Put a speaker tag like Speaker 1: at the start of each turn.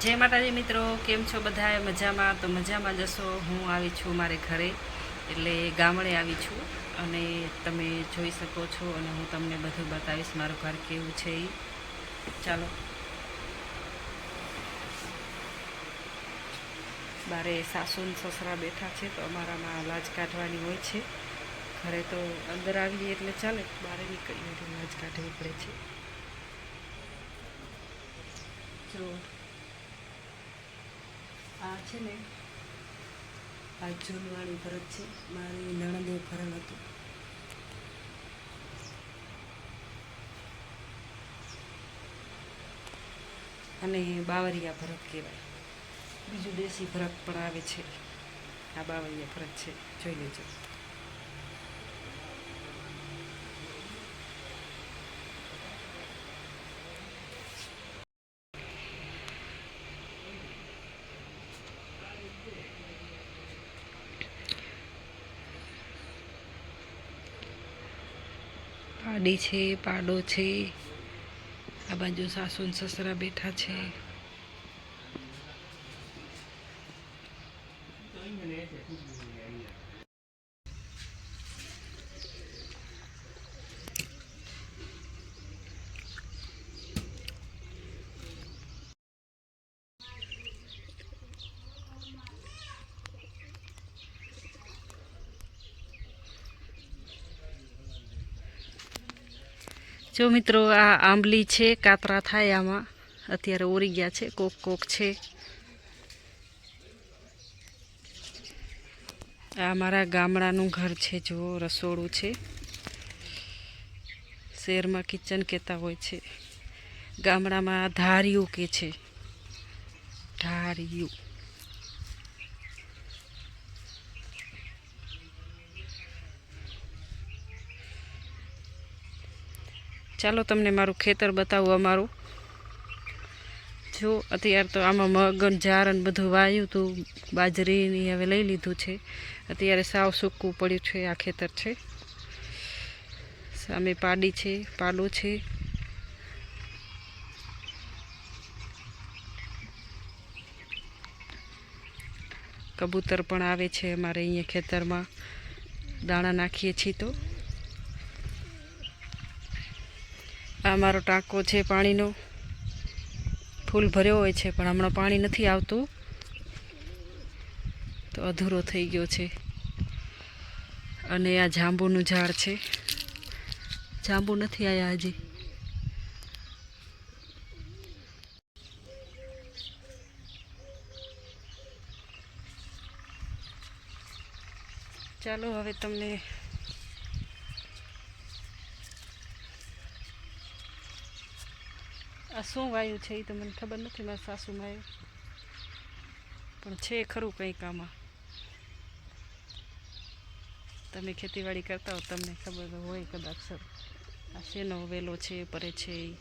Speaker 1: જય માતાજી મિત્રો, કેમ છો બધા મજામાં? તો મજામાં જશો હું આવી છું મારે ઘરે, એટલે ગામડે આવી છું. અને તમે જોઈ શકો છો અને હું તમને બધું બતાવીશ મારું ઘર કેવું છે એ ચાલો. મારે સાસુ સસરા બેઠા છે, તો અમારામાં લાજ કાઢવાની હોય છે. ઘરે તો અંદર આવીએ એટલે ચાલે, બહાર નીકળીએ લાજ કાઢવી પડે છે. જો આ છે ને, આ જૂનવાળી ભરત છે. મારી નણંદે ભરણ હતું. અને બાવરિયા ભરત કહેવાય. બીજું દેશી ભરત પણ આવે છે. આ બાવરિયા ભરત છે. જોઈ લેજો. પાડી છે પાડો છે આ બાજુ સાસુ સસરા બેઠા છે. જો મિત્રો, આ આંબલી છે, કાતરા થાય આમાં. અત્યારે ઓરી ગયા છે, કોક કોક છે. આ મારા ગામડાનું ઘર છે, જો રસોડું છે. શહેરમાં કિચન કહેતા હોય છે. ગામડામાં ધારિયું કે છે. ધારિયું. ચાલો તમને મારું ખેતર બતાવું અમારું. જો, અત્યારે તો આમાં મગન જારણ બધું વાયું હતું બાજરીની હવે લઈ લીધું છે. અત્યારે સાવ સૂકવું પડ્યું છે આ ખેતર છે. સામે પાડી છે, પાડો છે. કબૂતર પણ આવે છે અમારે અહીંયા ખેતરમાં. દાણા નાખીએ છીએ તો. આ મારો ટાંકો છે પાણીનો. ફૂલ ભર્યો હોય છે, પણ હમણાં પાણી નથી આવતું. તો અધૂરો થઈ ગયો છે. અને આ જાંબુનું ઝાડ છે. જાંબુ નથી આવ્યા હજી. ચાલો હવે તમને આ શું વાયુ છે એ તો મને ખબર નથી, મારા સાસુમાં પણ છે ખરું કંઈક આમાં. તમે ખેતીવાડી કરતા હો, તમને ખબર હોય કદાચ. સર આ શેનો વેલો છે પરે છે ઈ.